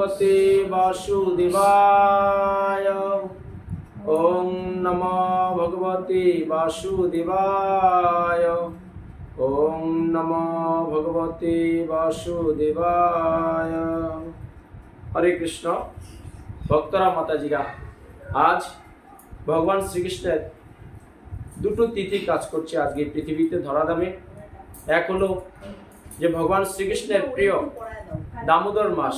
ভগবতে বাসুদেবায় ওম নমো ভগবতে বাসুদেবায় ওম নমো ভগবতে বাসুদেবায় হরে কৃষ্ণ ভক্তরা মাতাজিরা আজ ভগবান শ্রীকৃষ্ণের দুটো তিথি কাজ করছে আজকে পৃথিবীতে ধরাধামে। এক হলো যে ভগবান শ্রীকৃষ্ণের প্রিয় দামোদর মাস।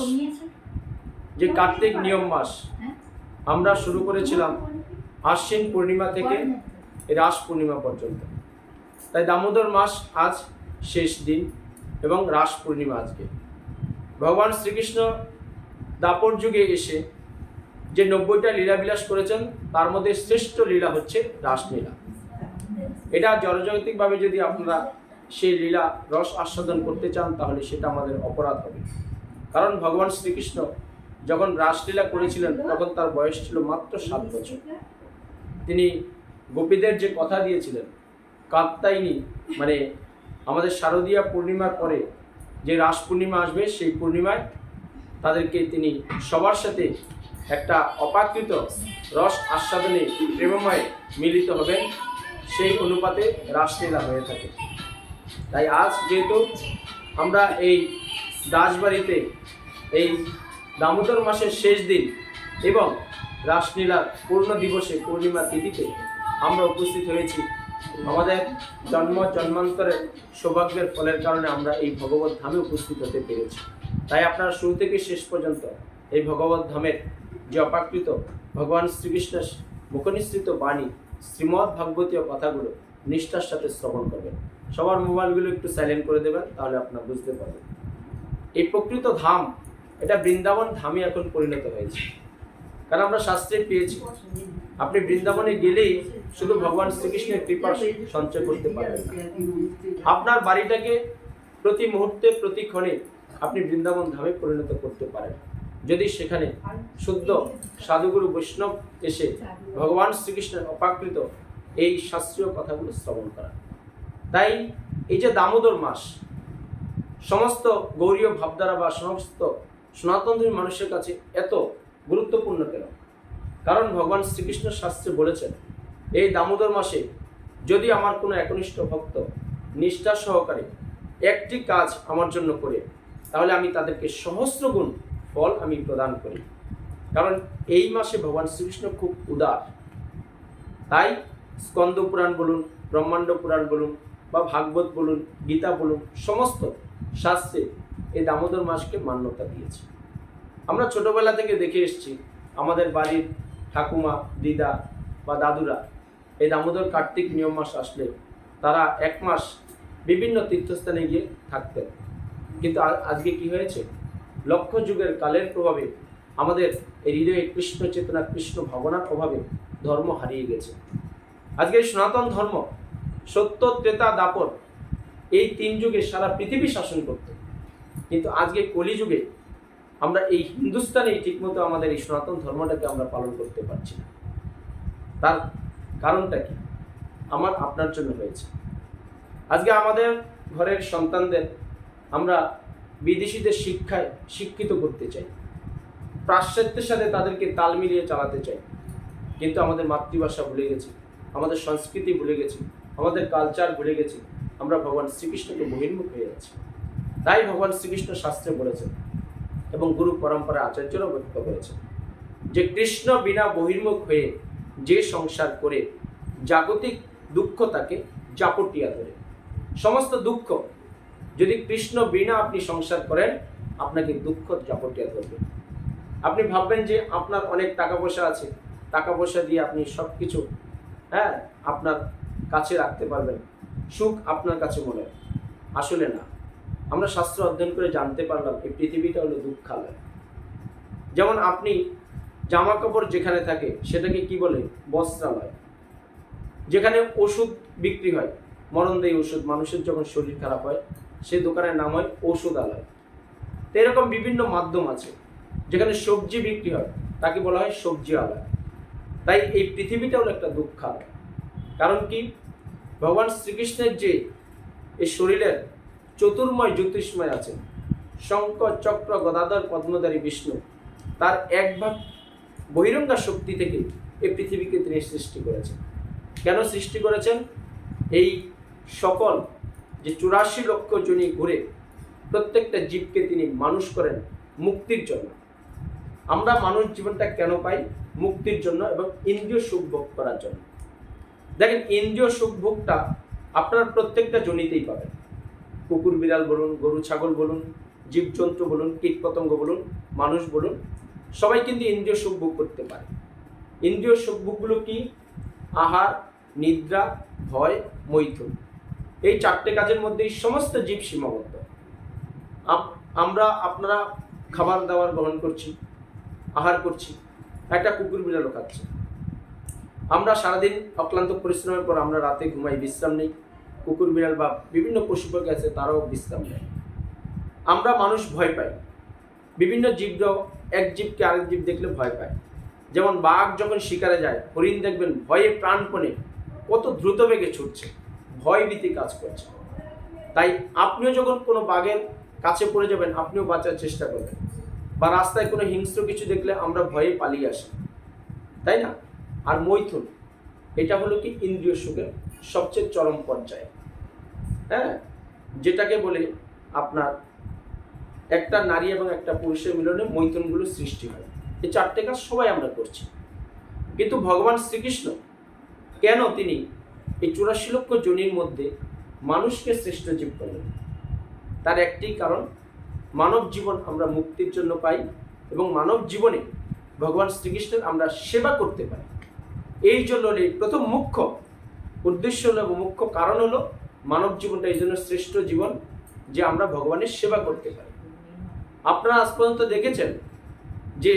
যে কার্তিক নিয়ম মাস। আমরা শুরু করেছিলাম আশ্বিন পূর্ণিমা থেকে রাস পূর্ণিমা পর্যন্ত। তাই দামোদর মাস আজ শেষ দিন এবং রাস পূর্ণিমা আজকে। ভগবান শ্রীকৃষ্ণ দাপর যুগে এসে যে নব্বইটা লীলাবিলাস করেছেন তার মধ্যে শ্রেষ্ঠ লীলা হচ্ছে রাসলীলা। এটা জনজাগতিকভাবে যদি আপনারা সেই লীলা রস আস্বাদন করতে চান তাহলে সেটা আমাদের অপরাধ হবে। কারণ ভগবান শ্রীকৃষ্ণ যখন রাসলীলা করেছিলেন, তখন তার বয়স ছিল মাত্র সাত বছর। তিনি গোপীদের যে কথা দিয়েছিলেন কাত্তাইনি মানে আমাদের শারদীয়া পূর্ণিমার পরে যে রাস পূর্ণিমা আসবে, সেই পূর্ণিমায় তাদেরকে তিনি সবার সাথে একটা অপাকৃত রস আস্বাদনে, প্রেমময় মিলিত হবেন, সেই অনুপাতে রাসলীলা হয়ে থাকে। তাই আজ যেহেতু আমরা এই দাসবাড়িতে, এই দামোদর মাসের শেষ দিন এবং রাসলীলার পূর্ণ দিবসে পূর্ণিমা তিথিতে আমরা উপস্থিত হয়েছি। আমাদের জন্ম, জন্মান্তরের সৌভাগ্যের ফলের কারণে আমরা এই ভগবত ধামে উপস্থিত হতে পেরেছি। তাই আপনারা শুরু থেকে শেষ পর্যন্ত এই ভগবত ধামের যে অপাকৃত ভগবান শ্রীকৃষ্ণের মুখনিসৃত বাণী শ্রীমৎ ভাগবতীয় কথাগুলো নিষ্ঠার সাথে শ্রবণ করবেন। সবার মোবাইলগুলো একটু সাইলেন্ট করে দেবেন, তাহলে আপনারা বুঝতে পারবেন। এই প্রকৃত ধাম এটা বৃন্দাবন ধামে এখন পরিণত হয়েছে। কারণ আমরা শাস্ত্রে পেয়েছি, আপনি বৃন্দাবনে গেলেই শুধু ভগবান শ্রীকৃষ্ণের কৃপা সঞ্চয় করতে পারবেন আপনার বাড়িটাকে প্রতি মুহূর্তে, প্রতি ক্ষণে আপনি বৃন্দাবন ধামে পরিণত করতে পারেন। যদি সেখানে শুদ্ধ সাধুগুরু বৈষ্ণব এসে ভগবান শ্রীকৃষ্ণের অপাকৃত এই শাস্ত্রীয় কথাগুলো শ্রবণ করা তাই এই যে দামোদর মাস, সমস্ত গৌরীয় ভাবধারা বা সমস্ত সনাতন মানুষের কাছে এত গুরুত্বপূর্ণ কেন? কারণ ভগবান শ্রীকৃষ্ণ শাস্ত্রে বলেছেন, এই দামোদর মাসে যদি আমার কোনো একনিষ্ঠ ভক্ত নিষ্ঠা সহকারে একটি কাজ আমার জন্য করে, তাহলে আমি তাদেরকে সহস্র গুণ ফল আমি প্রদান করি। কারণ এই মাসে ভগবান শ্রীকৃষ্ণ খুব উদার। তাই স্কন্দ পুরাণ বলুন, ব্রহ্মাণ্ড পুরাণ বলুন বা ভাগবত বলুন, গীতা বলুন, সমস্ত শাস্ত্রে এই দামোদর মাসকে মান্যতা দিয়েছে। আমরা ছোটবেলা থেকে দেখে এসছি, আমাদের বাড়ির ঠাকুমা, দিদা বা দাদুরা এই দামোদর কার্তিক নিয়ম মাস আসলে তারা এক মাস বিভিন্ন তীর্থস্থানে গিয়ে থাকতেন। কিন্তু আজকে কি হয়েছে? লক্ষ যুগের কালের প্রভাবে আমাদের এই হৃদয়ে কৃষ্ণ চেতনা, কৃষ্ণ ভাবনার অভাবে ধর্ম হারিয়ে গেছে। আজকে সনাতন ধর্ম, সত্য, ত্রেতা, দাপর এই তিন যুগে সারা পৃথিবী শাসন করত। কিন্তু আজকে কলিযুগে আমরা এই হিন্দুস্তানে ঠিকমতো আমাদের এই সনাতন ধর্মটাকে আমরা পালন করতে পারছি না। তার কারণটা কি? আমার আপনার জন্য হয়েছে। আজকে আমাদের ঘরের সন্তানদের আমরা বিদেশিদের শিক্ষায় শিক্ষিত করতে চাই। পাশ্চাত্যের সাথে তাদেরকে তাল মিলিয়ে চালাতে চাই। কিন্তু আমাদের মাতৃভাষা ভুলে গেছি, আমাদের সংস্কৃতি ভুলে গেছি, আমাদের কালচার ভুলে গেছি। আমরা ভগবান শ্রীকৃষ্ণকে বহির্মুখ হয়ে যাচ্ছি তাই ভগবান শ্রীকৃষ্ণ শাস্ত্রে বলেছেন এবং গুরু পরম্পরা আচার্যরাও ব্যক্ত করেছেন যে কৃষ্ণ বিনা বহির্মুখ হয়ে যে সংসার করে জাগতিক দুঃখ তাকে জাপটিয়া ধরে। সমস্ত দুঃখ, যদি কৃষ্ণ বিনা আপনি সংসার করেন, আপনাকে দুঃখ জাপটিয়া ধরবে। আপনি ভাববেন যে আপনার অনেক টাকা পয়সা আছে টাকা পয়সা দিয়ে আপনি সব কিছু হ্যাঁ আপনার কাছে রাখতে পারবেন। সুখ আপনার কাছে মনে। আসলে না। আমরা শাস্ত্র অধ্যয়ন করে জানতে পারলাম এই পৃথিবীটা হলো দুঃখালয়। যেমন আপনি জামা কাপড় যেখানে থাকে, সেটাকে কি বলে? বস্ত্রালয়। যেখানে ওষুধ বিক্রি হয়। মরণদায়ী ওষুধ। মানুষের যখন শরীর খারাপ হয় সেই দোকানের নাম হয় ঔষধালয়। তো এরকম বিভিন্ন মাধ্যম আছে, যেখানে সবজি বিক্রি হয়। তাকে বলা হয় সবজি আলয় তাই এই পৃথিবীটা হলো একটা দুঃখালয়। কারণ কি? ভগবান শ্রীকৃষ্ণের যে এই শরীরের চতুর্ময় জ্যোতিষময় আছেন। শঙ্খ চক্র, গদাধর, পদ্মধারী, বিষ্ণু। তার এক ভাগ বহিরঙ্গা শক্তি থেকে এই পৃথিবীকে তিনি সৃষ্টি করেছেন। কেন সৃষ্টি করেছেন? এই সকল যে চুরাশি লক্ষ জনী ঘুরে প্রত্যেকটা জীবকে তিনি মানুষ করেন মুক্তির জন্য। আমরা মানুষ জীবনটা কেন পাই? মুক্তির জন্য এবং ইন্দ্রিয় সুখ ভোগ করার জন্য। দেখেন, ইন্দ্রিয় সুখ ভোগটা আপনার প্রত্যেকটা জনিতেই পাবেন। কুকুর, বিড়াল বলুন, গরু, ছাগল বলুন, জীবজন্তু বলুন, কীটপতঙ্গ বলুন, মানুষ বলুন, সবাই কিন্তু ইন্দ্রিয় সুখ ভোগ করতে পারে। ইন্দ্রিয় সুখ ভোগগুলো কি? আহার, নিদ্রা, ভয়, মৈথুন। এই চারটে কাজের মধ্যেই সমস্ত জীব সীমাবদ্ধ। আমরা আপনারা খাবার দাবার গ্রহণ করছি, আহার করছি, একটা কুকুর, বিড়ালও খাচ্ছে। আমরা সারাদিন অক্লান্ত পরিশ্রমের পর আমরা রাতে ঘুমাই, বিশ্রাম নেই। কুকুর, বিড়াল বা বিভিন্ন পশু পাখি আছে, তারাও বিশ্রাম নেয়। আমরা মানুষ ভয় পাই। বিভিন্ন জীবরাও এক জীবকে আরেক জীব দেখলে ভয় পায়। যেমন বাঘ যখন শিকারে যায়, হরিণ দেখবেন ভয়ে প্রাণপণে কত দ্রুত বেগে ছুটছে, ভয় ভীতি কাজ করছে। তাই আপনিও যখন কোনো বাঘের কাছে পড়ে যাবেন, আপনিও বাঁচার চেষ্টা করবেন। বা রাস্তায় কোনো হিংস্র কিছু দেখলে আমরা ভয়ে পালিয়ে আসি। তাই না? আর মৈথুন, এটা হলো কি ইন্দ্রিয় সুখের সবচেয়ে চরম পর্যায়ে। হ্যাঁ? যেটাকে বলে আপনার একটা নারী এবং একটা পুরুষের মিলনে মৈথুনগুলো সৃষ্টি হয়। এই চারটে কাজ সবাই আমরা করছি। কিন্তু ভগবান শ্রীকৃষ্ণ কেন তিনি এই চুরাশি লক্ষ জনির মধ্যে মানুষকে শ্রেষ্ঠ জীব করলেন তার একটি কারণ, মানব জীবন আমরা মুক্তির জন্য পাই এবং মানব জীবনে ভগবান শ্রীকৃষ্ণের আমরা সেবা করতে পারি। এই জন্য প্রথম মুখ্য উদ্দেশ্য হলো মুখ্য কারণ হলো মানব জীবনটা এই জন্য শ্রেষ্ঠ জীবন যে আমরা ভগবানের সেবা করতে পারি। আপনারা আজ পর্যন্ত দেখেছেন যে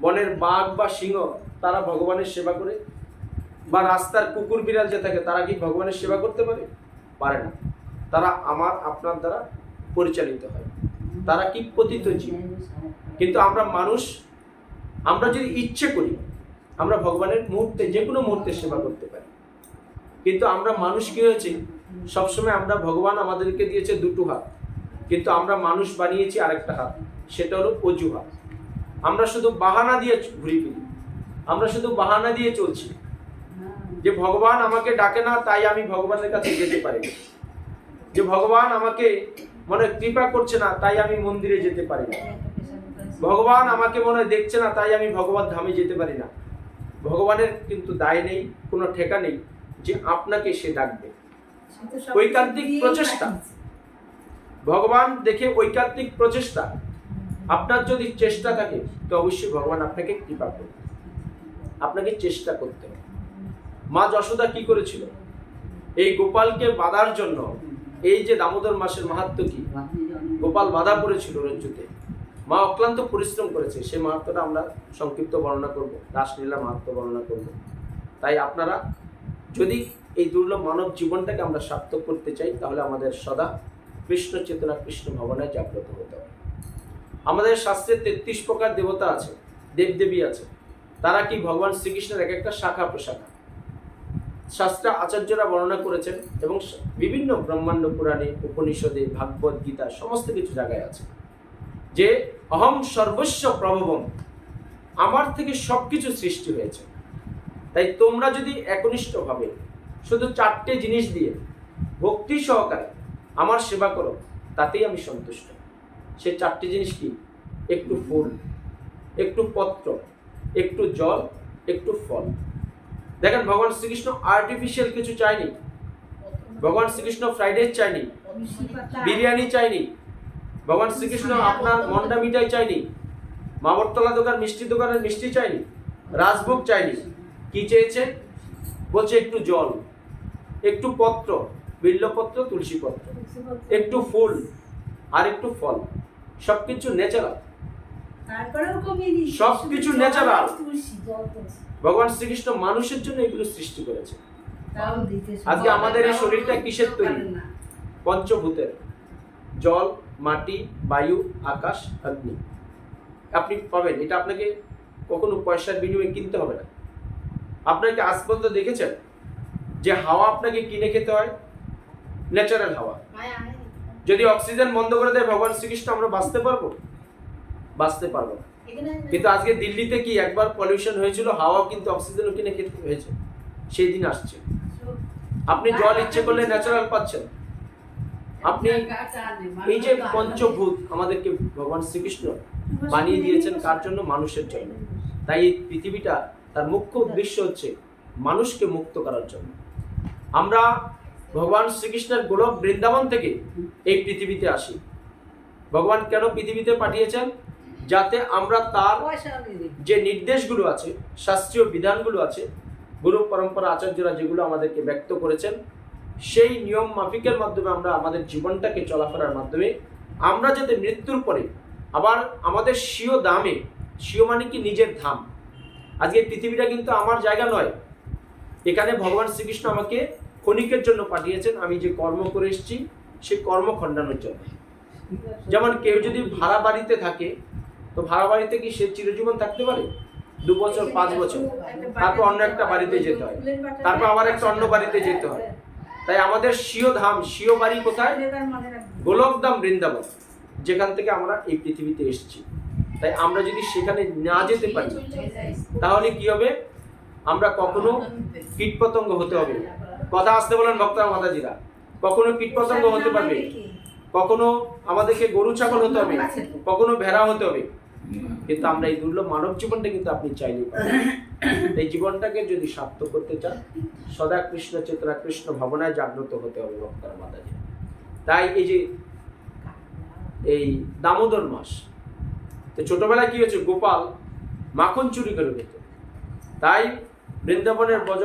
বনের বাঘ বা সিংহ, তারা ভগবানের সেবা করে, বা রাস্তার কুকুর বিড়াল যে থাকে, তারা কি ভগবানের সেবা করতে পারে? পারে না। তারা আমার, আপনার দ্বারা পরিচালিত হয়। তারা কি পতিত জীব? কিন্তু আমরা মানুষ, আমরা যদি ইচ্ছে করি, আমরা ভগবানের মুহূর্তে যে কোনো মুহূর্তে সেবা করতে পারি। কিন্তু আমরা মানুষ কি হয়েছে? সবসময় আমরা ভগবান আমাদেরকে দিয়েছে দুটো হাত। কিন্তু আমরা মানুষ বানিয়েছি আরেকটা হাত, সেটা হলো অজুহাত। আমরা শুধু বাহানা দিয়ে ঘুরি ফিরি। আমরা শুধু বাহানা দিয়ে চলছি। যে ভগবান আমাকে ডাকে না, তাই আমি ভগবানের কাছে যেতে পারি। যে ভগবান আমাকে মনে কৃপা করছে না, তাই আমি মন্দিরে যেতে পারি না। ভগবান আমাকে মনে দেখছে না, তাই আমি ভগবান ধামে যেতে পারি না। ভগবানের কিন্তু দায় নেই, কোনো ঠেকা নেই। যে আপনাকে সে ডাকবে। ঐকান্তিক প্রচেষ্টা। ভগবান দেখে ঐকান্তিক প্রচেষ্টা। আপনার যদি চেষ্টা থাকে তো অবশ্যই ভগবান আপনাকে কৃপা করবে। আপনাকে চেষ্টা করতে হবে। মা যশোদা কি করেছিল? এই গোপালকে বাঁধার জন্য এই যে দামোদর মাসের মাহাত্ম কি? গোপাল বাধা পড়েছিল রজ্জুতে। মা অক্লান্ত পরিশ্রম করেছে। সে মাহাত্মটা আমরা সংক্ষিপ্ত বর্ণনা করব। রাসলীলা মাহাত্ম বর্ণনা করব। তাই আপনারা যদি এই দুর্লভ মানব জীবনটাকে আমরা সার্থক করতে চাই, তাহলে আমাদের সদা কৃষ্ণ চেতনা, কৃষ্ণ ভাবনায় জাগ্রত হতে হবে। আমাদের শাস্ত্রে তেত্রিশ প্রকার দেবতা আছে, দেবদেবী আছে। তারা কি ভগবান শ্রীকৃষ্ণের এক একটা শাখা প্রশাখা? শাস্ত্র আচার্যরা বর্ণনা করেছেন এবং বিভিন্ন ব্রহ্মাণ্ড পুরাণে, উপনিষদে, ভাগবত, গীতা সমস্ত কিছু জায়গায় আছে। যে অহম সর্বস্ব প্রভবম, আমার থেকে সব কিছু সৃষ্টি হয়েছে। তাই তোমরা যদি একনিষ্ঠভাবে শুধু চারটে জিনিস দিয়ে ভক্তি সহকারে আমার সেবা করো, তাতেই আমি সন্তুষ্ট। সে চারটি জিনিস কি? একটু ফুল, একটু পত্র, একটু জল, একটু ফল। দেখেন, ভগবান শ্রীকৃষ্ণ আর্টিফিশিয়াল কিছু চায়নি। ভগবান শ্রীকৃষ্ণ ফ্রাইড রাইস চায়নি। বিরিয়ানি চাইনি ভগবান শ্রীকৃষ্ণ আপনার মন্ডা মিঠাই চাইনি মাবরতলা দোকান, মিষ্টি দোকানের মিষ্টি চাইনি রাজভোগ চাইনি কি চেয়েছে? বলছে একটু জল একটু পত্র বিল্লপত্র তুলসী পত্র একটু ফুল আর একটু ফল সবকিছু ন্যাচারাল সবকিছু তুলসী ভগবান শ্রীকৃষ্ণ মানুষের জন্য এগুলো সৃষ্টি করেছে। আজকে আমাদের এই শরীরটা কিসের তৈরি? পঞ্চভূতের। জল মাটি বায়ু আকাশ অগ্নি। আপনি পাবেন। এটা আপনাকে কখনো পয়সার বিনিময়ে কিনতে হবে না। আপনাকে আজ পর্যন্ত দেখেছেন যে হাওয়া আপনাকে কিনে খেতে হয়? ন্যাচারাল হাওয়া। যদি অক্সিজেন বন্ধ করে দেয় ভগবান শ্রীকৃষ্ণ আমরা বাঁচতে পারব? বাঁচতে পারব না। কিন্তু আজকে দিল্লিতে কি একবার পলিউশন হয়েছিল? হাওয়া কিন্তু অক্সিজেনও কিনে খেতে হয়েছে। সেই দিন আসছে। আপনি জল ইচ্ছে করলে ন্যাচারাল পাচ্ছেন। আপনি এই যে পঞ্চভূত আমাদেরকে ভগবান শ্রীকৃষ্ণ বানিয়ে দিয়েছেন কার জন্য? মানুষের জন্য। তাই এই পৃথিবীটা তার মুখ্য উদ্দেশ্য হচ্ছে মানুষকে মুক্ত করার জন্য। আমরা ভগবান শ্রীকৃষ্ণের গোলক বৃন্দাবন থেকে এই পৃথিবীতে আসি। ভগবান কেন পৃথিবীতে পাঠিয়েছেন? যাতে আমরা তার যে নির্দেশগুলো আছে শাস্ত্রীয় বিধানগুলো আছে গুরু পরম্পরা আচার্যরা যেগুলো আমাদেরকে ব্যক্ত করেছেন সেই নিয়ম মাফিকের মাধ্যমে আমরা আমাদের জীবনটাকে চলাফেরার মাধ্যমে আমরা যাতে মৃত্যুর পরে আবার আমাদের স্বীয় দামে স্বীয় মানে কি নিজের ধাম আজকে পৃথিবীটা কিন্তু আমার জায়গা নয়। এখানে ভগবান শ্রীকৃষ্ণ আমাকে ক্ষণিকের জন্য পাঠিয়েছেন। আমি যে কর্ম করে এসেছি, সে কর্ম খণ্ডানোর জন্য। যেমন কেউ যদি ভাড়া বাড়িতে থাকে, তো ভাড়া বাড়িতে কি সে চিরজীবন থাকতে পারে? দু বছর, পাঁচ বছর। তারপর অন্য একটা বাড়িতে যেতে হয়। তারপর আবার একটা অন্য বাড়িতে যেতে হয়। তাই আমাদের স্বীয় ধাম স্বীয় বাড়ি কোথায়? গোলকধাম বৃন্দাবন, যেখান থেকে আমরা এই পৃথিবীতে এসেছি। তাই আমরা যদি সেখানে না যেতে পারি তাহলে কি হবে? আমরা কখনো কীটপতঙ্গ হতে হবে। কথা আসতে বলেন ভক্তরা মাতাজিরা। কখনো কীটপতঙ্গ হতে পারবে? কখনো আমাদেরকে গরু ছাগল হতে হবে? কখনো ভেড়া হতে হবে? কিন্তু আমরা এই দুর্লভ মানব জীবনটা কিন্তু আপনি পাবেন এই জীবনটাকে যদি সার্থক করতে চান সদা কৃষ্ণ চেতনা কৃষ্ণ ভাবনায় জাগ্রত হতে হবে ভক্তরা মাতাজি তাই এই যে এই দামোদর মাস তো ছোটবেলায় কি হয়েছে? গোপাল মাখন চুরি করে খেত তাই বৃন্দাবনের বজ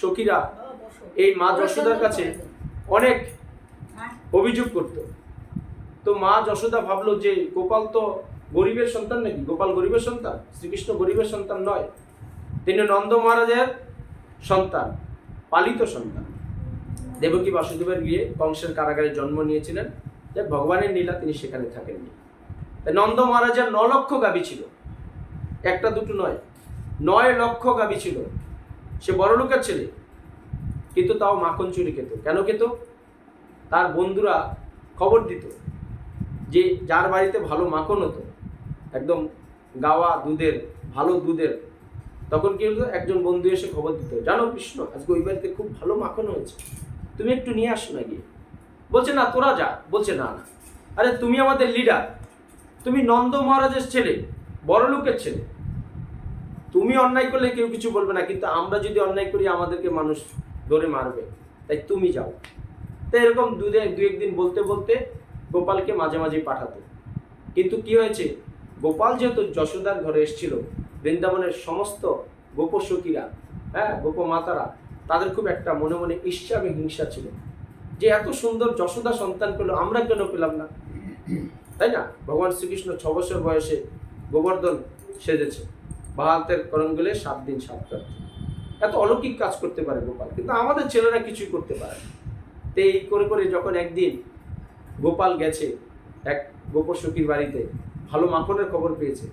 সখীরা এই মা যশোদার কাছে অনেক অভিযোগ করত। তো মা যশোদা ভাবলো যে গোপাল তো গরিবের সন্তান নাকি? গোপাল গরিবের সন্তান? শ্রীকৃষ্ণ গরিবের সন্তান নয়। তিনি নন্দ মহারাজের সন্তান, পালিত সন্তান। দেবকী বাসুদেবের গিয়ে কংসের কারাগারে জন্ম নিয়েছিলেন। যে ভগবানের লীলা তিনি সেখানে থাকেননি। নন্দ মহারাজের ন লক্ষ গাবি ছিল। একটা দুটো নয়। নয় লক্ষ গাবি ছিল। সে বড় লোকের ছেলে। কিন্তু তাও মাখন চুরি খেত। কেন খেত? তার বন্ধুরা খবর দিত যে যার বাড়িতে ভালো মাখন হতো, একদম গাওয়া দুধের, ভালো দুধের, তখন কি হতো? একজন বন্ধু এসে খবর দিত, জানো কৃষ্ণ, আজকে ওই বাড়িতে খুব ভালো মাখন হয়েছে। তুমি একটু নিয়ে আসো না গিয়ে। বলছে, না, তোরা যা। বলছে, না না। আরে, তুমি আমাদের লিডার তুমি নন্দ মহারাজের ছেলে বড় লোকের ছেলে। তুমি অন্যায় করলে কেউ কিছু বলবে না, কিন্তু আমরা যদি অন্যায় করি, আমাদেরকে মানুষ ধরে মারবে। তাই তুমি যাও। তাই এরকম দু দু একদিন বলতে বলতে গোপালকে মাঝে মাঝে পাঠাতো। কিন্তু কি হয়েছে? গোপাল যেহেতু যশোদার ঘরে এসেছিল, বৃন্দাবনের সমস্ত গোপসখীরা হ্যাঁ গোপমাতারা, তাদের খুব একটা মনে মনে ঈর্ষা হিংসা ছিল। যে এত সুন্দর যশোদা সন্তান পেল, আমরা কেন পেলাম না? তাই না? ভগবান শ্রীকৃষ্ণ ছ বছর বয়সে গোবর্ধন সেজেছে। বাহাতের করঙ্গলে সাত দিন সাত রাত এত অলৌকিক কাজ করতে পারে গোপাল, কিন্তু আমাদের ছেলেরা কিছুই করতে পারে না। তো এই করে করে যখন একদিন গোপাল গেছে এক গোপসখীর বাড়িতে, ভালো মাখনের খবর পেয়েছে,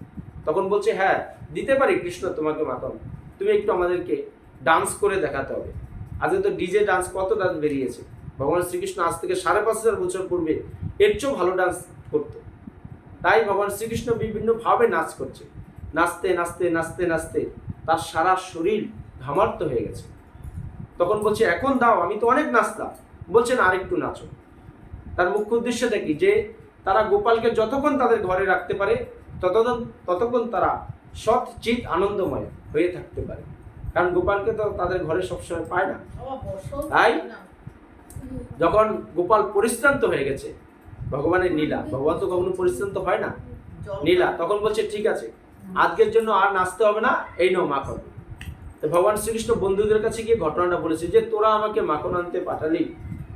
তখন বলছে হ্যাঁ দিতে পারি, কৃষ্ণ তোমাকে মাখন। তুমি একটু আমাদেরকে ডান্স করে দেখাতে হবে। আজকে তো ডিজে ডান্স কত ডান্স বেরিয়েছে। ভগবান শ্রীকৃষ্ণ আজ থেকে সাড়ে পাঁচ হাজার বছর পূর্বে এর চেয়েও ভালো ডান্স করতো। তাই ভগবান শ্রীকৃষ্ণ বিভিন্নভাবে নাচ করছে। নাচতে নাচতে নাচতে নাচতে তার সারা শরীর ঘামার্ত হয়ে গেছে। তখন বলছে এখন দাও আমি তো অনেক নাচতাম বলছেন আরেকটু নাচো। তার মুখ্য উদ্দেশ্য দেখি যে তারা গোপালকে যতক্ষণ তাদের ঘরে রাখতে পারে ততক্ষণ ততক্ষণ তারা সৎ চিত আনন্দময় হয়ে থাকতে পারে। কারণ গোপালকে তো তাদের ঘরে সবসময় পায় না। তাই যখন গোপাল পরিশ্রান্ত হয়ে গেছে ভগবানের নীলা। ভগবান তো কখনো পরিশ্রান্ত হয় না। নীলা তখন বলছে ঠিক আছে। আজকের জন্য আর নাচতে হবে না এই নাও মাখন। তো ভগবান শ্রীকৃষ্ণ বন্ধুদের কাছে গিয়ে ঘটনাটা বলেছে যে তোরা আমাকে মাখন আনতে পাঠালি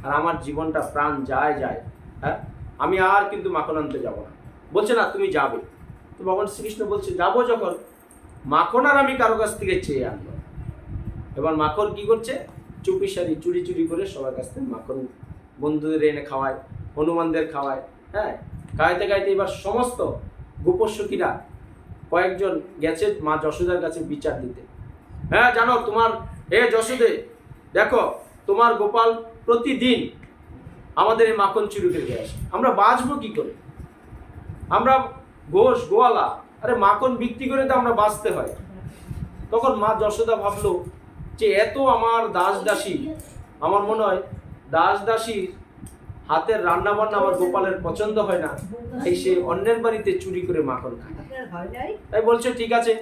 আর আমার জীবনটা প্রাণ যায় যায়। হ্যাঁ? আমি আর কিন্তু মাখন আনতে যাব না। বলছে না তুমি যাবে। তো ভগবান শ্রীকৃষ্ণ বলছে যাব যখন। মাখন আর আমি কারও কাছ থেকে চেয়ে আনব এবার মাখন কি করছে? চুপি সারি চুরি চুরি করে সবার কাছ থেকে মাখন বন্ধুদের এনে খাওয়ায়। হনুমানদের খাওয়ায় হ্যাঁ? খাইতে খাইতে এবার সমস্ত গোপসখীরা কয়েকজন গেছে মা যশোদার কাছে বিচার দিতে। হ্যাঁ জানো তোমার হে যশোদে, দেখো, তোমার গোপাল প্রতিদিন আমাদের এই মাখন চুরি করে আসে। আমরা বাঁচবো কি করে? আমরা ঘোষ, গোয়ালা, আরে মাখন বিক্রি করে তো আমরা বাঁচতে হয়। তখন মা যশোদা ভাবলো যে এত আমার দাস দাসী আমার মনে হয় দাস দাসীর হাতের রান্না বান্না আমার গোপালের পছন্দ হয় না এই সে অন্যের বাড়িতে চুরি করে মাখন খায়। তাই বলছে ঠিক আছে।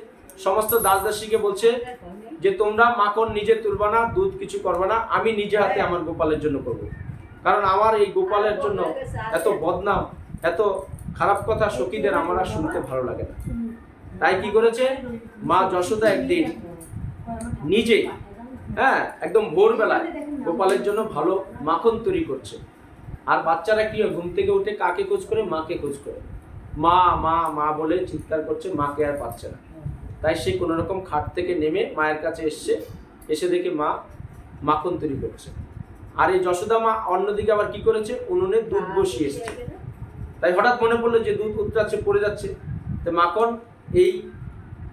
সমস্ত দাস দাসীকে বলছে? যে তোমরা মাখন নিজে তুলবা না দুধ কিছু করবে না আমি নিজে হাতে আমার গোপালের জন্য করব। কারণ আমার এই গোপালের জন্য এত বদনাম এত খারাপ কথা সখীদের আমার আর শুনতে ভালো লাগে না। তাই কি করেছে? মা যশোদা একদিন নিজে হ্যাঁ একদম ভোরবেলায় গোপালের জন্য ভালো মাখন তৈরি করছে। আর বাচ্চারা কি হয়, ঘুম থেকে উঠে কাকে খোঁজ করে? মাকে খোঁজ করে। মা মা মা বলে চিৎকার করছে মাকে আর পাচ্ছে না। তাই সে কোনো রকম খাট থেকে নেমে মায়ের কাছে এসছে এসে দেখে মা মাখন তৈরি করছে। আর এই যশোদা মা অন্যদিকে আবার কি করেছে? উনুনে দুধ বসিয়ে এসছে। তাই হঠাৎ মনে পড়ল যে দুধ উতরাচ্ছে পড়ে যাচ্ছে। তো মাখন এই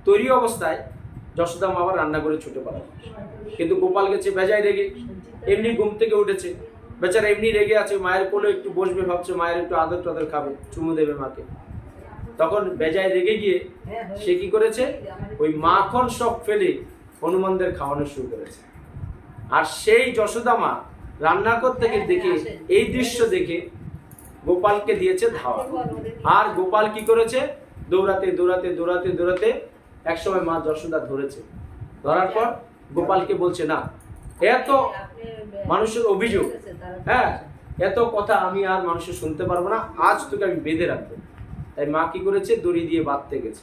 তৈরি অবস্থায় যশোদা মা আবার রান্না করে ছুটে পারে কিন্তু গোপাল গেছে বেজায় রেগে। এমনি ঘুম থেকে উঠেছে। বেচারা এমনি রেগে আছে মায়ের কোলে একটু বসবে ভাবছে মায়ের একটু আদর টাদর খাবে চুমু দেবে মাকে। তখন বেজায় রেগে গিয়ে হ্যাঁ, সে কি করেছে? ওই মাখন সব ফেলে হনুমানদের খাওয়ানো শুরু করেছে। আর সেই যশোদা মা রান্নাঘর থেকে দেখে এই দৃশ্য দেখে গোপালকে দিয়েছে ধাওয়া। আর গোপাল কি করেছে? দৌড়াতে দৌড়াতে দৌড়াতে দৌড়াতে একসময় মা যশোদা ধরেছে। ধরার পর গোপালকে বলছে না এত মানুষের অভিযোগ। হ্যাঁ এত কথা আমি আর মানুষের শুনতে পারব না। আজ তোকে আমি বেঁধে রাখব। তাই মা কি করেছে? দড়ি দিয়ে বাঁধতে গেছে।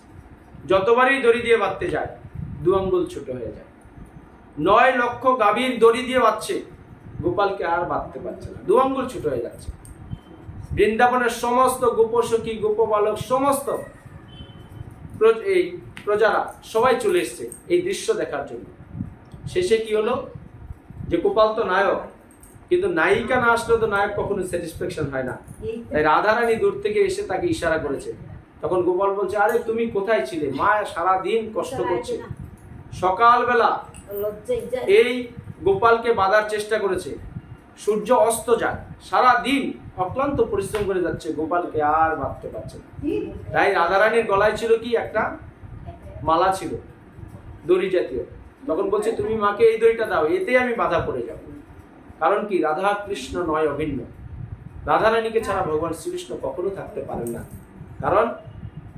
যতবারই দড়ি দিয়ে বাঁধতে যায়, দু আঙ্গুল ছোট হয়ে যায়। নয় লক্ষ গাভীর দড়ি দিয়ে বাঁধছে। গোপালকে আর বাঁধতে পারছে না। দু আঙ্গুল ছোট হয়ে যাচ্ছে। বৃন্দাবনের সমস্ত গোপসখী, গোপবালক, সমস্ত এই প্রজারা সবাই চলে এসছে এই দৃশ্য দেখার জন্য। শেষে কি হলো? যে গোপাল তো নায়ক কিন্তু নায়িকা না আসলে তো নায়ক কখনো স্যাটিসফ্যাকশন হয় না। তাই রাধারানী দূর থেকে এসে তাকে ইশারা করেছে। তখন গোপাল বলছে আরে তুমি কোথায় ছিলে? মা সারা দিন কষ্ট করছে। সকালবেলা এই গোপালকে বাঁধার চেষ্টা করেছে। সূর্য অস্ত যায়। সারা দিন অক্লান্ত পরিশ্রম করে যাচ্ছে গোপালকে আর বাঁধতে পারছে না। তাই রাধারানীর গলায় ছিল কি? একটা মালা ছিল দড়ি জাতীয়। তখন বলছে, তুমি মাকে এই দড়িটা দাও, এতে আমি বাধা পড়ে যাব। কারণ কি? রাধা কৃষ্ণ নয়, অভিন্ন। রাধারানীকে ছাড়া ভগবান শ্রীকৃষ্ণ কখনো থাকতে পারেন না। কারণ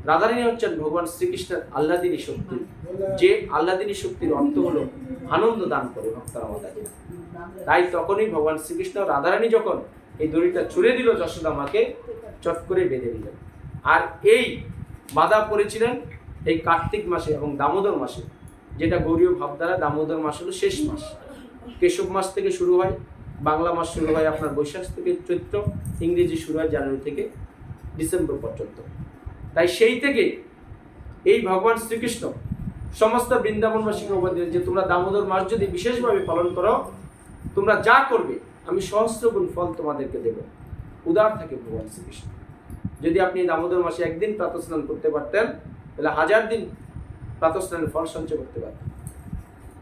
রাধারানী হচ্ছেন ভগবান শ্রীকৃষ্ণের আল্লাদিনী শক্তি। যে আল্লাদিনী শক্তির অর্থ হলো আনন্দ দান করে ভক্তরা মাতাকে তাই তখনই ভগবান শ্রীকৃষ্ণ রাধারানী যখন এই দড়িটা ছুড়ে দিল, যশোদা মাকে চট করে বেঁধে দিলেন আর এই বাধা পড়েছিলেন এই কার্তিক মাসে এবং দামোদর মাসে। যেটা গৌরীয় ভাবধারা দামোদর মাস হলো শেষ মাস। কেশব মাস থেকে শুরু হয়, বাংলা মাস শুরু হয় আপনার বৈশাখ থেকে চৈত্র, ইংরেজি শুরু হয় জানুয়ারি থেকে ডিসেম্বর পর্যন্ত। তাই সেই থেকে এই ভগবান শ্রীকৃষ্ণ সমস্ত বৃন্দাবনবাসীকে উপদেশ যে তোমরা দামোদর মাস যদি বিশেষভাবে পালন করো, তোমরা যা করবে, আমি সহস্র গুণ ফল তোমাদেরকে দেব। উদার থাকে ভগবান শ্রীকৃষ্ণ। যদি আপনি দামোদর মাসে একদিন প্রাতঃস্নান করতে পারতেন, তাহলে হাজার দিন প্রাতঃস্নানের ফল সঞ্চয় করতে পারতেন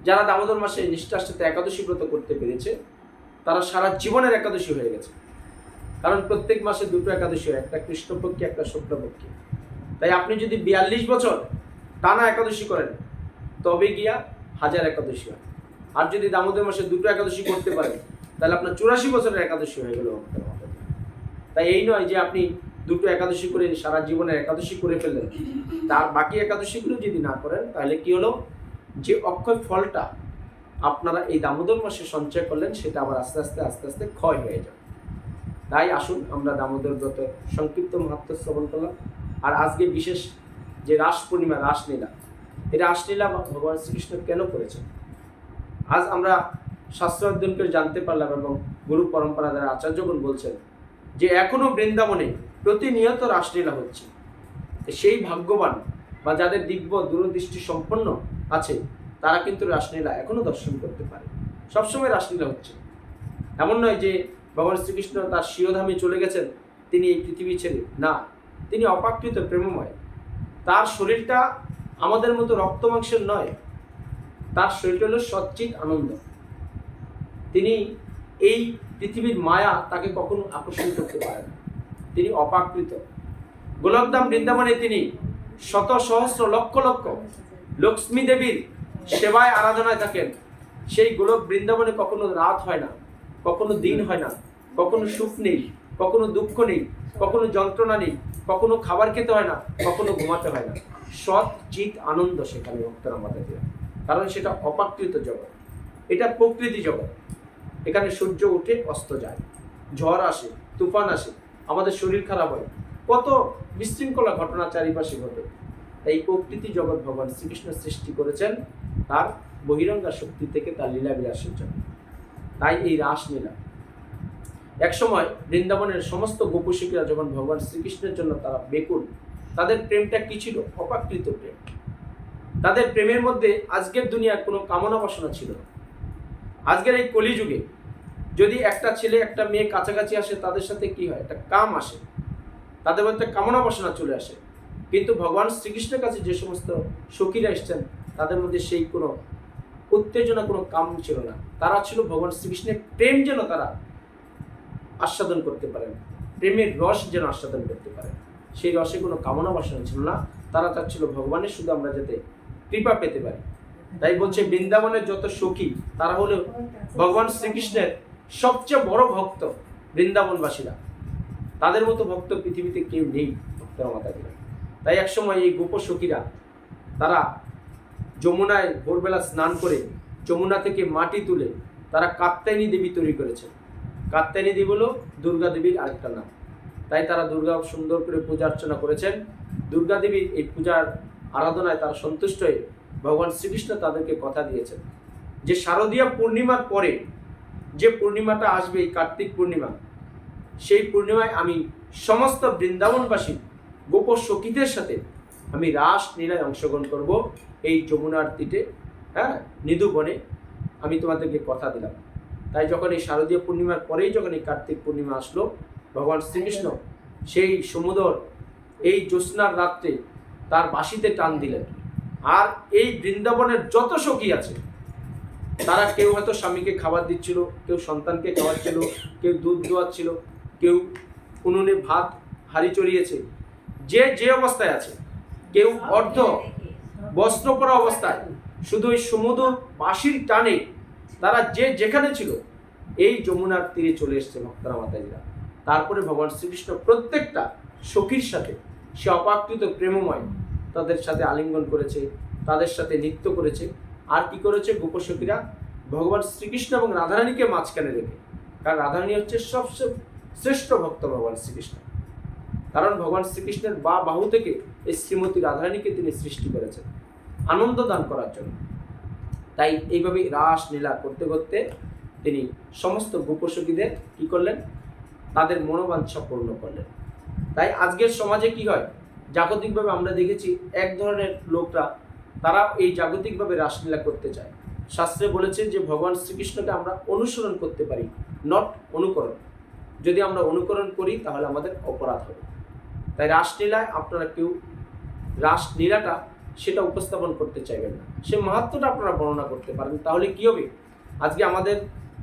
যারা দামোদর মাসে নিষ্ঠার সাথে একাদশী ব্রত করতে পেরেছে, তারা সারা জীবনের একাদশী হয়ে গেছে। কারণ প্রত্যেক মাসে দুটো একাদশী হয়, একটা কৃষ্ণপক্ষী, একটা শুক্লপক্ষী তাই আপনি যদি বিয়াল্লিশ বছর টানা একাদশী করেন, তবে গিয়া হাজার একাদশী হয়। আর যদি দামোদর মাসে দুটো একাদশী করতে পারেন, তাহলে আপনার চুরাশি বছরের একাদশী হয়ে গেল তাই এই নয় যে আপনি দুটো একাদশী করে সারা জীবনের একাদশী করে ফেললেন। তার বাকি একাদশীগুলো যদি না করেন, তাহলে কি হলো? যে অক্ষয় ফলটা আপনারা এই দামোদর মাসে সঞ্চয় করলেন, সেটা আবার আস্তে আস্তে আস্তে আস্তে ক্ষয় হয়ে যাবে। তাই আসুন, আমরা দামোদর ব্রত সংক্ষিপ্ত মাহাত্ম শ্রবণ করলাম। আর আজকে বিশেষ যে রাস পূর্ণিমা রাসলীলা এই রাসলীলা ভগবান শ্রীকৃষ্ণ কেন করেছেন? আজ আমরা শাস্ত্র অধ্যয়ন করে জানতে পারলাম এবং গুরু পরম্পরা দ্বারা আচার্যগণ বলছেন যে এখনও বৃন্দাবনে প্রতিনিয়ত রাসলীলা হচ্ছে। সেই ভাগ্যবান বা যাদের দিব্য দূরদৃষ্টি সম্পন্ন আছে, তারা কিন্তু রাসলীলা এখনও দর্শন করতে পারে। সবসময় রাসলীলা হচ্ছে। এমন নয় যে ভগবান শ্রীকৃষ্ণ তার শিরোধামে চলে গেছেন, তিনি এই পৃথিবী ছেড়ে। না, তিনি অপাকৃত প্রেমময়। তার শরীরটা আমাদের মতো রক্ত মাংসের নয়। তার শরীরটা হলো সচ্চিত আনন্দ। তিনি এই পৃথিবীর মায়া তাকে কখনো আকর্ষণ করতে পারে না। তিনি অপাকৃত। গোলকধাম বৃন্দাবনে তিনি শত সহস্র লক্ষ লক্ষ লক্ষ্মী দেবীর সেবায় আরাধনায় থাকেন। সেই গোলক বৃন্দাবনে কখনো রাত হয় না, কখনো দিন হয় না, কখনো সুখ নেই, কখনো দুঃখ নেই, কখনো যন্ত্রণা নেই, কখনো খাবার খেতে হয় না, কখনো ঘুমাতে হয় না। সৎ চিত আনন্দ সেখানে ভক্তরা মাতা দিয়ে, কারণ সেটা অপাকৃত জগৎ। এটা প্রকৃতি জগৎ। এখানে সূর্য উঠে অস্ত যায়। ঝড় আসে, তুফান আসে আমাদের শরীর খারাপ হয়। কত বিশৃঙ্খলা ঘটনা চারিপাশে ঘটে। এই প্রকৃতি জগৎ ভগবান শ্রীকৃষ্ণ সৃষ্টি করেছেন, তার বহিরঙ্গা শক্তি থেকে তার লীলা বিলাসের জন্য। তাই এই রাসলীলা একসময় বৃন্দাবনের সমস্ত গোপশিকরা যখন ভগবান শ্রীকৃষ্ণের জন্য তারা বেকুল, তাদের প্রেমটা কি ছিল? অপাকৃত প্রেম। তাদের প্রেমের মধ্যে আজকের দুনিয়ার কোনো কামনা বাসনা ছিল না। আজকের এই কলিযুগে যদি একটা ছেলে, একটা মেয়ে কাছাকাছি আসে, তাদের সাথে কি হয়? একটা কাম আসে। তাদের মধ্যে কামনা বাসনা চলে আসে। কিন্তু ভগবান শ্রীকৃষ্ণের কাছে যে সমস্ত সখীরা এসছেন, তাদের মধ্যে সেই কোনো উত্তেজনা, কোনো কাম ছিল না। তারা ছিল ভগবান শ্রীকৃষ্ণের প্রেম যেন তারা আস্বাদন করতে পারেন। প্রেমের রস যেন আস্বাদন করতে পারেন। সেই রসে কোনো কামনা বাসনা ছিল না। তারা চাচ্ছিল, ভগবানের শুধু আমরা যাতে কৃপা পেতে পারি। তাই বলছে, বৃন্দাবনের যত সখী, তারা হলো ভগবান শ্রীকৃষ্ণের সবচেয়ে বড় ভক্ত বৃন্দাবনবাসীরা। তাদের মতো ভক্ত পৃথিবীতে কেউ নেই ভক্তরা মাতাজিরা তাই একসময় এই গোপ সখীরা তারা যমুনায় ভোরবেলা স্নান করে যমুনা থেকে মাটি তুলে তারা কাত্যায়নী দেবী তৈরি করেছেন কাত্যায়নী দেবী হলো দুর্গা দেবীর আরেকটা নাম। তাই তারা দুর্গা সুন্দর করে পূজা অর্চনা করেছেন। দুর্গা দেবীর এই পূজার আরাধনায় তারা সন্তুষ্ট হয়ে ভগবান শ্রীকৃষ্ণ তাদেরকে কথা দিয়েছেন যে শারদীয়া পূর্ণিমার পরে যে পূর্ণিমাটা আসবে এই কার্তিক পূর্ণিমা সেই পূর্ণিমায় আমি সমস্ত বৃন্দাবনবাসী গোপ সখীদের সাথে আমি রাস লীলায় অংশগ্রহণ করব এই যমুনার তীটে হ্যাঁ? নিধুবনে আমি তোমাদেরকে কথা দিলাম। তাই যখন এই শারদীয় পূর্ণিমার পরেই যখন এই কার্তিক পূর্ণিমা আসলো ভগবান শ্রীকৃষ্ণ সেই সমুদর এই জ্যোৎস্নার রাত্রে তার বাঁশিতে টান দিলেন। আর এই বৃন্দাবনের যত সখী আছে তারা কেউ হয়তো স্বামীকে খাবার দিচ্ছিল, কেউ সন্তানকে খাওয়াচ্ছিল, কেউ দুধ দোয়াচ্ছিল কেউ উনুনে ভাত হাড়ি চড়িয়েছে। যে যে অবস্থায় আছে, কেউ অর্ধ বস্ত্র পরা অবস্থায়, শুধু ওই সমুদ্র বাঁশির টানে তারা যে যেখানে ছিল, এই যমুনার তীরে চলে এসছে ভক্তরা মাতাজিরা। তারপরে ভগবান শ্রীকৃষ্ণ প্রত্যেকটা সখীর সাথে, সে অপাকৃত প্রেমময় তাদের সাথে আলিঙ্গন করেছে, তাদের সাথে নৃত্য করেছে আর কি করেছে গোপসখীরা? ভগবান শ্রীকৃষ্ণ এবং রাধারানীকে মাঝখানে রেখে। কারণ রাধারানী হচ্ছে সবচেয়ে শ্রেষ্ঠ ভক্ত ভগবান শ্রীকৃষ্ণ। কারণ ভগবান শ্রীকৃষ্ণের বা বাহু থেকে এই শ্রীমতী রাধারানীকে তিনি সৃষ্টি করেছেন, আনন্দ দান করার জন্য। তাই এইভাবেই রাস লীলা করতে করতে তিনি সমস্ত গোপসখীদের কি করলেন? তাদের মনোবাঞ্ছা পূর্ণ করলেন। তাই আজকের সমাজে কি হয়? জাগতিকভাবে আমরা দেখেছি এক ধরনের লোকরা তারা এই জাগতিকভাবে রাসলীলা করতে চায়। শাস্ত্রে বলেছেন যে ভগবান শ্রীকৃষ্ণকে আমরা অনুসরণ করতে পারি নট অনুকরণ। যদি আমরা অনুকরণ করি, তাহলে আমাদের অপরাধ হবে। তাই রাসলীলায় আপনারা কেউ রাসলীলাটা সেটা উপস্থাপন করতে চাইবেন না। সে মাহাত্মটা আপনারা বর্ণনা করতে পারেন তাহলে কি হবে? আজকে আমাদের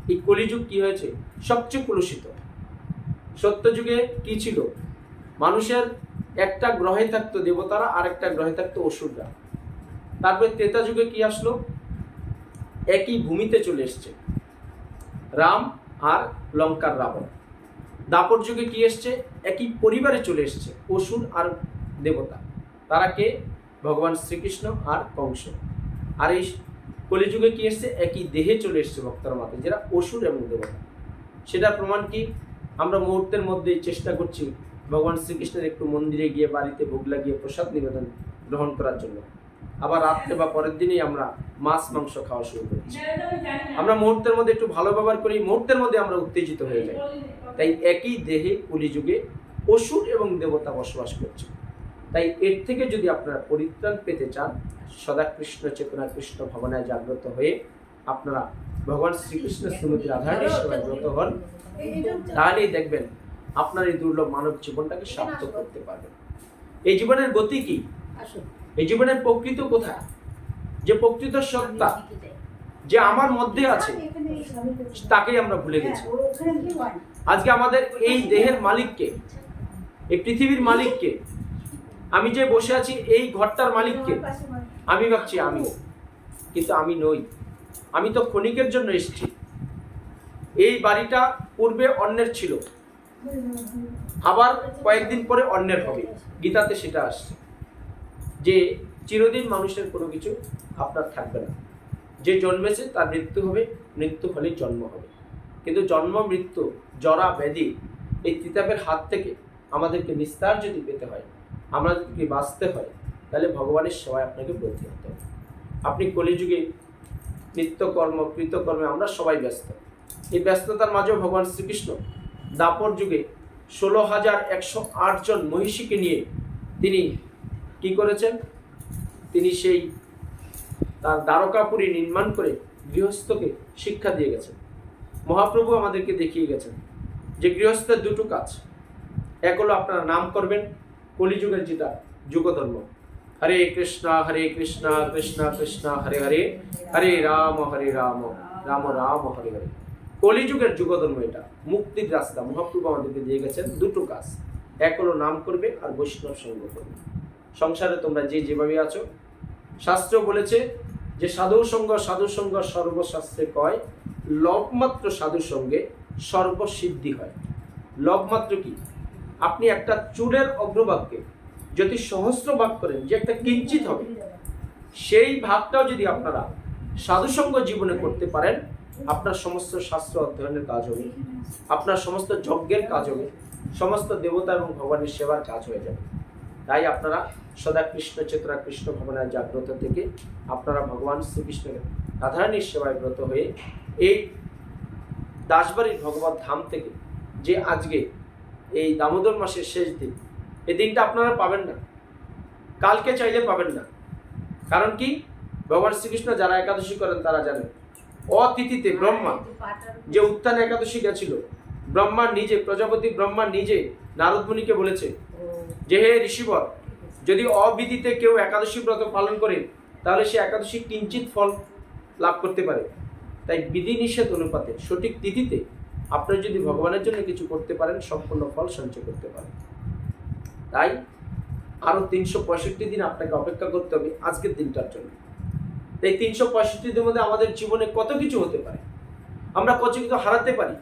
এই কলিযুগ কি হয়েছে? সবচেয়ে কলুষিত। সত্যযুগে কি ছিল? মানুষের একটা গ্রহে থাকতো দেবতারা আর একটা গ্রহে থাকতো অসুররা। তারপরে ত্রেতা যুগে কি আসলো? একই ভূমিতে চলে এসছে। রাম আর লঙ্কার রাবণ। দাপর যুগে কি এসছে? একই পরিবারে চলে এসছে, অসুর আর দেবতা। তারা কে? ভগবান শ্রীকৃষ্ণ আর কংস। আর এই কলিযুগে কি এসছে? একই দেহে চলে এসছে ভক্তরা মাথায় যারা অসুর এবং দেবতা। সেটার প্রমাণ কি? আমরা মুহূর্তের মধ্যেই চেষ্টা করছি ভগবান শ্রীকৃষ্ণের একটু মন্দিরে গিয়ে বাড়িতে ভোগ লাগিয়ে প্রসাদ নিবেদন গ্রহণ করার জন্য। আবার রাত্রে বা পরের দিনেই আমরা মাছ, মাংস খাওয়া শুরু করছি আমরা মুহূর্তের মধ্যে একটু ভালো ব্যবহার করি, মুহূর্তের মধ্যে আমরা উত্তেজিত হয়ে যাই। তাই একই দেহে কলিযুগে অসুর এবং দেবতা বসবাস করছে। তাই এর থেকে যদি আপনারা পরিত্রাণ পেতে চান, সদা কৃষ্ণ চেতনা, কৃষ্ণ ভাবনায় জাগ্রত হয়ে আপনারা ভগবান শ্রীকৃষ্ণ শ্রীমতী সেবায় ব্রত হন তাহলেই দেখবেন আপনার এই দুর্লভ মানব জীবনটাকে সার্থক করতে পারবেন। এই জীবনের গতি কি? এই জীবনের প্রকৃত কোথায় যে প্রকৃত সত্তা, যে আমার মধ্যে আছে, তাকেই আমরা ভুলে গেছি। আজকে আমাদের এই দেহের মালিককে, এই পৃথিবীর মালিককে, আমি যে বসে আছি, এই ঘরটার মালিককে, আমি ভাবছি আমি, কিন্তু আমি নই। আমি তো ক্ষণিকের জন্য এসেছি। এই বাড়িটা পূর্বে অন্যের ছিল, আবার কয়েকদিন পরে অন্যের হবে। গীতাতে সেটা আসছে। যে চিরদিন মানুষের কোনো কিছু আপনার থাকবে না। যে জন্মেছে তার মৃত্যু হবে, মৃত্যু হলে জন্ম হবে। কিন্তু জন্ম, মৃত্যু, জরা, ব্যাধি এই তিতাবের হাত থেকে আমাদেরকে নিস্তার যদি পেতে হয়, আমাদেরকে বাঁচতে হয়, তাহলে ভগবানের সেবায় আপনাকে ব্রতী হতে হবে। আপনি কলিযুগে নিত্যকর্ম, কৃতকর্মে আমরা সবাই ব্যস্ত। এই ব্যস্ততার মাঝেও ভগবান শ্রীকৃষ্ণ দাপর যুগে ষোলো হাজার একশো জন মহিষীকে নিয়ে তিনি কি করেছেন? তিনি সেই তার দ্বারকাপুরী নির্মাণ করে গৃহস্থকে শিক্ষা দিয়ে গেছেন। মহাপ্রভু আমাদেরকে দেখিয়ে গেছেন যে গৃহস্থের দুটো কাজ। এক হলো আপনারা নাম করবেন, কলিযুগের যেটা যুগধর্ম। হরে কৃষ্ণ হরে কৃষ্ণ কৃষ্ণ কৃষ্ণ, হরে হরে হরে রাম হরে রাম রাম রাম, হরে হরে। কলিযুগের যুগধর্ম এটা, মুক্তির রাস্তা। মহাপ্রভু আমাদেরকে দিয়ে গেছেন দুটো কাজ। এক হলো নাম করবে আর বৈষ্ণব সঙ্গ করবে। সংসারে তোমরা যে যেভাবে আছো। শাস্ত্র বলেছে যে সাধু সঙ্গ সাধু সঙ্গ সর্বশাস্ত্রে কয়, লবমাত্র সাধু সঙ্গে সর্বসিদ্ধি হয়। লবমাত্র কি? আপনি একটা চুলের অগ্রভাগকে যদি সহস্র ভাগ করেন, যে একটা কিঞ্চিত হবে, সেই ভাগটাও যদি আপনারা সাধুসঙ্গ জীবনে করতে পারেন, আপনার সমস্ত শাস্ত্র অধ্যয়নের কাজ হবে, আপনার সমস্ত যজ্ঞের কাজ হবে, সমস্ত দেবতা এবং ভগবানের সেবার কাজ হয়ে যাবে। তাই আপনারা সদা কৃষ্ণ চেতনা কৃষ্ণ ভবনের জাগ্রত থেকে আপনারা ভগবান শ্রীকৃষ্ণের রাধারানীর সেবায় ব্রত হয়ে এই দাসবাড়ির ভগবত ধাম থেকে যে আজকে এই দামোদর মাসের শেষ দিন এই দিনটা আপনারা পাবেন না। কালকে চাইলে পাবেন না। কারণ কি? ভগবান শ্রীকৃষ্ণ যারা একাদশী করেন তারা জানেন, অতিথিতে ব্রহ্মা, যে উত্থান একাদশী গেছিল, ব্রহ্মা নিজে, প্রজাপতি ব্রহ্মা নিজে নারদমুনিকে বলেছে যে, হে ঋষিবর যদি অবিধিতে কেউ একাদশী ব্রত পালন করে, তাহলে সে একাদশী কিঞ্চিত ফল লাভ করতে পারে। তাই বিধি নিষেধ অনুপাতে সঠিক তিথিতে আপনি যদি ভগবানের জন্য কিছু করতে পারেন, সম্পূর্ণ ফল সঞ্চয় করতে পারেন। তাই আরও তিনশো পঁয়ষট্টি দিন আপনাকে অপেক্ষা করতে হবে আজকের দিনটার জন্য। তাই তিনশো পঁয়ষট্টি দিনের মধ্যে আমাদের জীবনে কত কিছু হতে পারে? আমরা কত কিছু হারাতে পারি,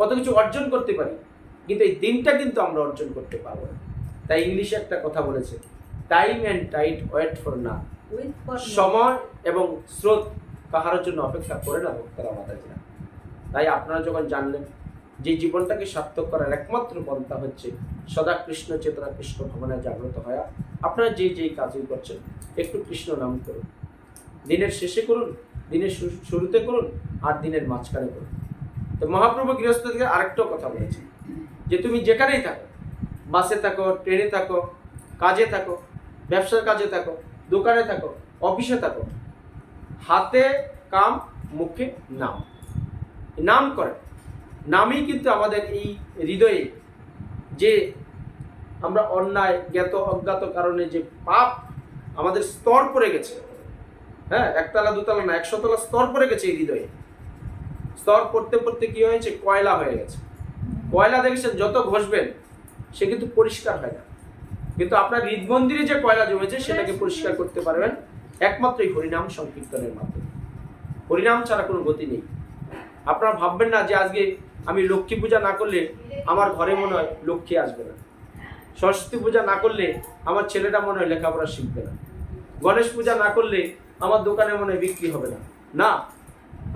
কত কিছু অর্জন করতে পারি, কিন্তু এই দিনটা কিন্তু আমরা অর্জন করতে পারব না। তাই ইংলিশে একটা কথা বলেছে time and tide wait for না সময় এবং স্রোত কাহার জন্য অপেক্ষা করে না ভক্তরা মাতাজিরা। তাই আপনারা যখন জানলেন যে জীবনটাকে সার্থক করার একমাত্র পন্থা হচ্ছে সদা কৃষ্ণ চেতনা কৃষ্ণ ভবনে জাগ্রত হওয়া আপনারা যে যেই কাজই করছেন একটু কৃষ্ণ নাম করুন। দিনের শেষে করুন দিনের শুরুতে করুন আর দিনের মাঝখানে করুন। তো মহাপ্রভু গৃহস্থ থেকে আরেকটাও কথা বলেছে যে তুমি যেখানেই থাকো বাসে থাকো, ট্রেনে থাকো, কাজে থাকো, ব্যবসার কাজে থাকো, দোকানে থাকো, অফিসে থাকো, হাতে, কাম, মুখে, নাম। নাম করে নামই কিন্তু আমাদের এই হৃদয়ে যে আমরা অন্যায়, জ্ঞাত, অজ্ঞাত কারণে যে পাপ আমাদের স্তর পড়ে গেছে। হ্যাঁ একতলা, দুতলা না, একশোতলা স্তর পড়ে গেছে এই হৃদয়ে। স্তর পড়তে পড়তে কি হয়েছে? কয়লা হয়ে গেছে। কয়লা দেখেছেন, যত ঘষবেন সে কিন্তু পরিষ্কার হয় না। কিন্তু আপনার হৃদমন্দিরে যে কয়লা জমেছে, সেটাকে পরিষ্কার করতে পারবেন একমাত্র এই হরিনাম সংকীর্তনের মাধ্যমে। হরিনাম ছাড়া কোনো গতি নেই। আপনারা ভাববেন না যে আজকে আমি লক্ষ্মী পূজা না করলে আমার ঘরে মনে হয় লক্ষ্মী আসবে না। সরস্বতী পূজা না করলে আমার ছেলেটা মনে হয় লেখাপড়া শিখবে না। গণেশ পূজা না করলে আমার দোকানে মনে হয় বিক্রি হবে না। না,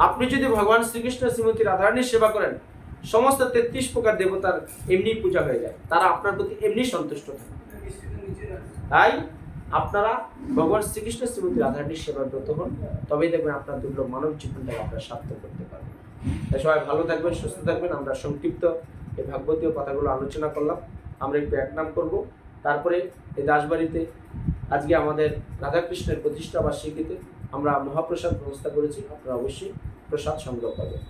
আপনি যদি ভগবান শ্রীকৃষ্ণ শ্রীমতী রাধারানীর সেবা করেন সমস্ত তেত্রিশ প্রকার দেবতার এমনি পূজা হয়ে যায়। তারা আপনার প্রতি এমনি সন্তুষ্ট থাকে। তাই আপনারা ভগবান শ্রীকৃষ্ণ শ্রীমতী রাধারানীর সেবার ব্রত হন। তবেই দেখবেন আপনার দুর্লভ মানব জীবনটাকে আপনারা সার্থক করতে পারবেন। তাই সবাই ভালো থাকবেন, সুস্থ থাকবেন। আমরা সংক্ষিপ্ত এই ভাগবতীয় কথাগুলো আলোচনা করলাম। আমরা একটু এক নাম করব। তারপরে এই দাসবাড়িতে আজকে আমাদের রাধাকৃষ্ণের প্রতিষ্ঠা বার্ষিকীতে আমরা মহাপ্রসাদ ব্যবস্থা করেছি। আপনারা অবশ্যই প্রসাদ সংগ্রহ করবেন।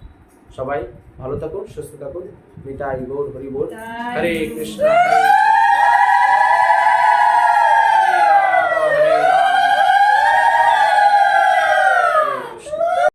সবাই ভালো থাকুন সুস্থ থাকুন। মিতাই গৌর হরি বল। হরে কৃষ্ণ।